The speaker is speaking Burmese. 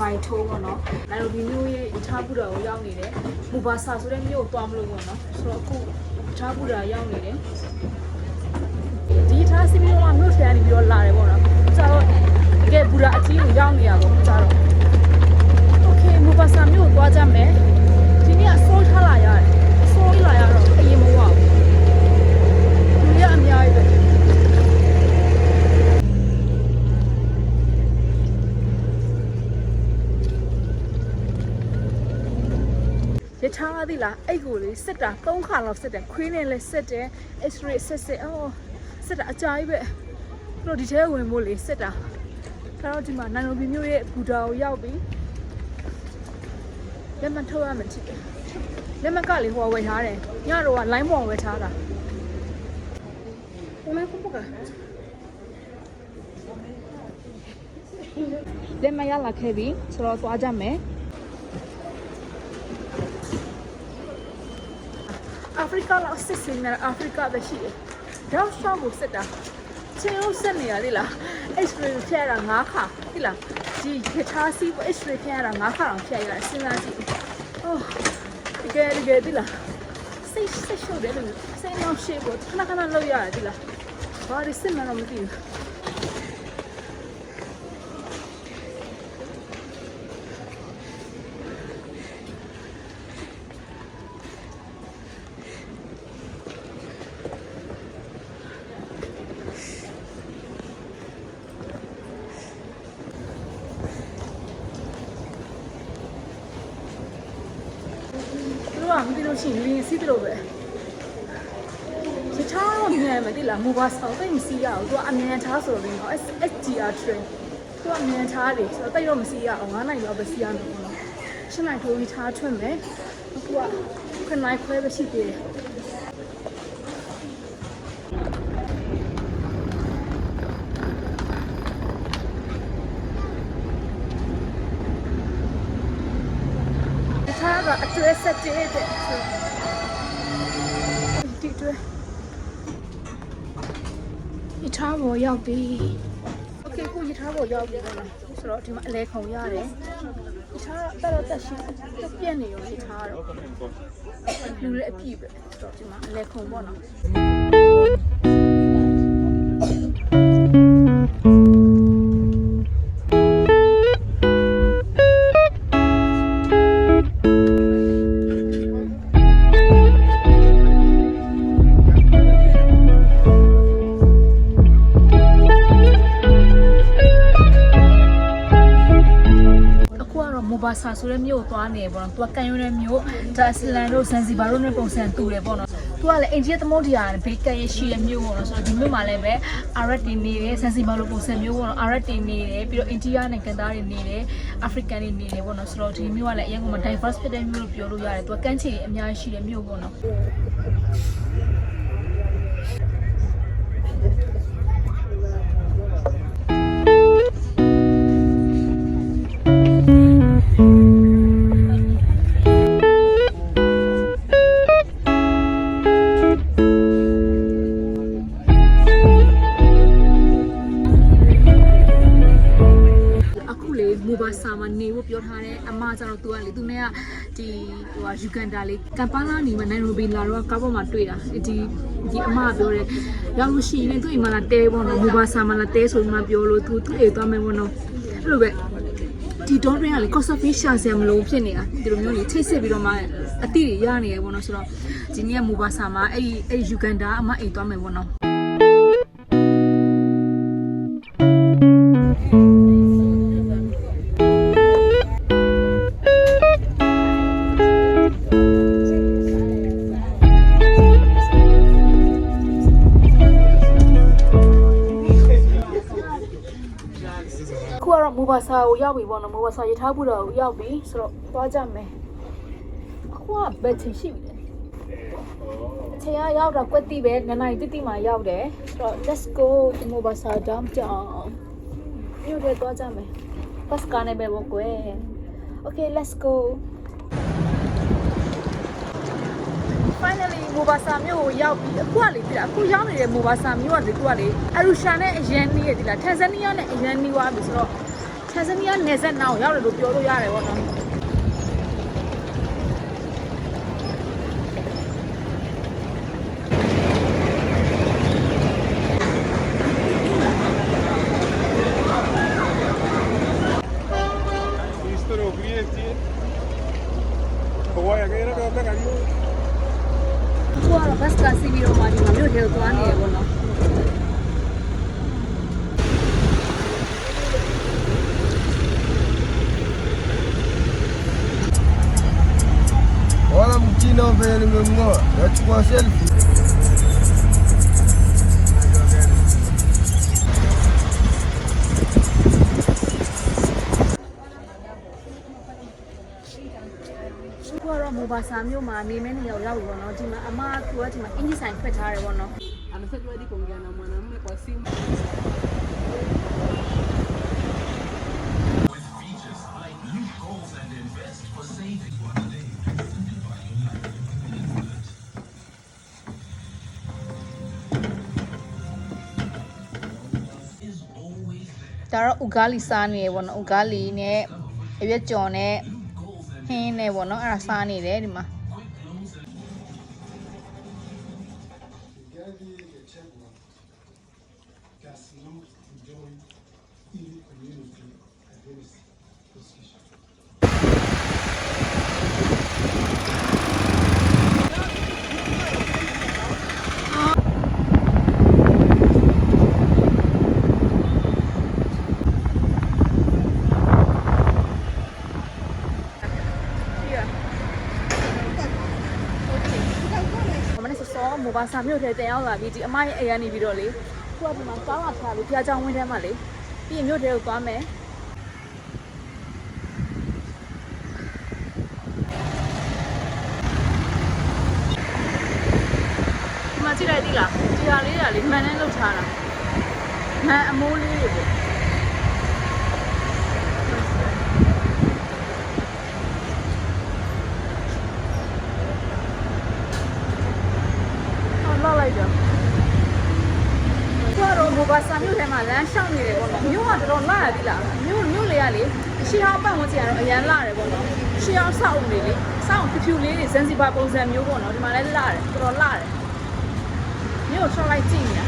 မိုင်ထိုးပေါ့နော်နိုင်ရိုဘီမြို့ရဲ့ယထာဘူတာကိုရောက်နေတယ်မူဘာဆာဆိုတဲ့မြို့ကိုသွားမလို့ပေါ့နော်ဆိုတော့အခုယထာဘူတာရောက်နေတယ်ဒီယထာစီမီတော့မြို့ထဲကနေပြီးတော့လာတယ်ပေါ့နော်ကျတော့တကယ်ဘူတာအကြီးကိုရောက်နေရပေါ့ကျတော့ ရထားရသည်လားအဲ့ကိုလေးစစ်တာ၃ခါလောက်စစ်တယ်ခွေးနဲ့လည်းစစ်တယ် X-ray စစ်စစ်အော်စစ်တာအကြာကြီးပဲသူတို့ဒီထဲဝင်ဖို့လေစစ်တာဒါတော့ဒီမှာနန်နိုဘီမျိုးရဲ့ဘူတာကိုရောက်ပြီလက်မထုတ်ရမှချစ်တယ်လက်မကလေဟိုဝယ်ထားတယ်ညတော့က line ပေါ်ဝယ်ထားတာဘယ်မှာဖုတ်ကလက်မရလာခဲ့ပြီဆိုတော့သွားကြမယ် အာဖရိကလောက်စစ်စင်နေအာဖရိကပဲရှိတယ်။တောက်ရှောက်ကိုစစ်တာချင်းလို့စစ်နေရလေလား။ X-ray ဖြတ်ရတာ၅ခါဟိလား။ဒီဂီတာစီး X-ray ဖြတ်ရတာ၅ခါအောင်ဖြတ်ရတာစဉ်းစားကြည့်။အော်ဒီကဲဒီကဲဒီလား။စိတ်စိတ်ရှုပ်တယ်လို့စိတ်နောက်ရှိဖို့ခဏခဏလောက်ရတယ်ဒီလား။ဘာလို့စစ်မှန်းတော့မသိဘူး။ သူတို့ကမသိလို့ရှိရင်လင်းစီးတယ်လို့ပဲရထားတော့မြန်မယ်တိလားမူဘာဆောင်တိတ်မစီးရဘူးသူကအမြန်ထားဆိုတော့နော် SGR train သူကအမြန်ထားတယ်ဆိုတော့တိတ်တော့မစီးရအောင်9နိုင်တော့ပဲစီးရမယ်ပေါ့နော်ရှင်းနိုင်ထိုးပြီးထားထွက်မယ်အခုကခဏနိုင်ခွဲပဲရှိသေးတယ် အကျွဲဆက်တဲ့တဲ့ဆိုဒီကျွဲရထားပေါ်ရောက်ပြီโอเคကိုရထားပေါ်ရောက်ပြီပေါ့နော်ဆိုတော့ဒီမှာအလဲခုံရတယ်ရထားတော့တော်တက်ရှိတက်ပြက်နေရောရထားတော့လူလည်းအပြည့်ပဲဆိုတော့ဒီမှာအလဲခုံပေါ့နော် ဘာဆာဆိုတဲ့မြို့ကိုသွားနေပေါ့နော်သူကကန်ရုံးတဲ့မြို့ဒါအစ္စလန်တို့ဇန်ဇီဘာတို့နဲ့ပုံစံတူတယ်ပေါ့နော်သူကလည်းအိန္ဒိယသမုဒ္ဒရာနဲ့ဘေးကန်ရရှိတဲ့မြို့ပေါ့နော်ဆိုတော့ဒီမြို့မှာလည်းပဲအာရက်တွေနေတယ်ဇန်ဇီဘာလိုပုံစံမျိုးပေါ့နော်အာရက်တွေနေတယ်ပြီးတော့အိန္ဒိယနိုင်ငံသားတွေနေတယ်အာဖရိကန်တွေနေတယ်ပေါ့နော်ဆိုတော့ဒီမြို့ကလည်းအရင်ကမှ diverse ဖြစ်တဲ့မြို့လို့ပြောလို့ရတယ်သူကကန့်ချီအများကြီးရှိတဲ့မြို့ပေါ့နော် တဲ့အမကျတော့ तू ကလေသူနဲ့ကဒီဟိုကယူကန်ဒါလေးကမ်ပါလာနေမှာနိုင်ရိုဘီလာတော့ကားပေါ်မှာတွေ့တာဒီဒီအမကပြောတယ်ရောက်လို့ရှိရင်သူ့အိမ်မှာလာတဲပေါ့နော်မိုဘာဆာမှာလာတဲဆိုမှပြောလို့ तू သူ့အိမ်သွားမယ်ပေါ့နော်အဲ့လိုပဲဒီဒေါ်ရင်ကလေ cost of fish ရှာစရာမလိုဖြစ်နေတာဒီလိုမျိုးလေချိတ်စစ်ပြီးတော့မှအတိတွေရနေရပေါ့နော်ဆိုတော့ဒီနေ့ကမိုဘာဆာမှာအဲ့ဒီအဲ့ယူကန်ဒါအမအိမ်သွားမယ်ပေါ့နော် ကိုရောက်ပြီပေါ့နော်မူဘာဆာရထားဘူးတော့ကိုရောက်ပြီဆိုတော့သွားကြမယ်အခုကဘယ်ချိန်ရှိပြီလဲအချိန်ကရောက်တော့ကွက်တိပဲနနိုင်တိတိမှရောက်တယ်ဆိုတော့ let's go ဒီမူဘာဆာဒမ်ကြောင်မြို့ထဲသွားကြမယ်ဘတ်ကားနဲ့ပဲပေါ့ကွယ် okay let's go finally မူဘာဆာမြို့ကိုရောက်ပြီအခုကလေပြအခုရောက်နေတဲ့မူဘာဆာမြို့ကလေသူကလေအရူရှာနဲ့အရန်နီးရဒီလားတန်ဇန်နီးယားနဲ့အရန်နီးသွားပြီဆိုတော့ ဒီဆန်ဇနီးယားနယ်စပ်နောက်ရောက်တယ်လို့ပြောလို့ရတယ်ပေါ့နော် Visto clienti? Vuoi che era per me carico? အခုကတော့ဘတ်စကစီးပြီးတော့မှဒီမှာမြို့ထဲကိုသွားနေရပေါ့နော် mchina vile nimemng'oa, nachukua selfie. ။အခုကတော့မိုဘာဆာမြို့မှာနေမဲနေရောက်ရောက်ပြီပေါ့နော်။ဒီမှာအမကသူကဒီမှာအင်ဂျီဆိုင်ဖွက်ထားတယ်ပေါ့နော် Anasema hadi kuongea na mwanamume kwa simu. ။ ဒါတော့ဥကားလီစားနေရပေါ့နော်။ဥကားလီနဲ့အရွက်ကြော်နဲ့ဟင်းနဲ့ပေါ့နော်။အဲ့ဒါစားနေတယ်ဒီမှာ။ မနေ့စောစောမိုဘာဆာမြို့ထဲတင်ရောက်လာပြီးဒီအမရဲ့အိမ်ကနေပြီးတော့လေ။သူကဒီမှာကောင်းလာထားပြီးဖျားချောင်းဝင်းထဲမှာလေ။ပြီးရင်မြို့ထဲကိုသွားမယ်။ဒီမှာကြည့်လိုက်သီးလားဒီဟာလေးကလေမှန်နဲ့လောက်ထားတာမှန်အမိုးလေးတွေပေါ့ဟောလောက်လိုက်တော့ ကျော်တော့မိုဘာဆာမြို့ထဲမှာလမ်းရှောက်နေတယ်ပေါ့နော်မြို့ကတော်တော်လာရသီးလားမြို့မြို့လေးကလေရှီဟောင်းပတ်ဝန်းကျင်ကတော့အရန်လာတယ်ပေါ့နော်ရှီဟောင်းစောက်ဦးလေးလေစောက်ဖြူဖြူလေးတွေဇန်စီဘာပုံစံမျိုးပေါ့နော်ဒီမှာလည်းလာတယ်တော်တော်လာတယ်မြို့ကိုရှောက်လိုက်ကြည့်နေတာ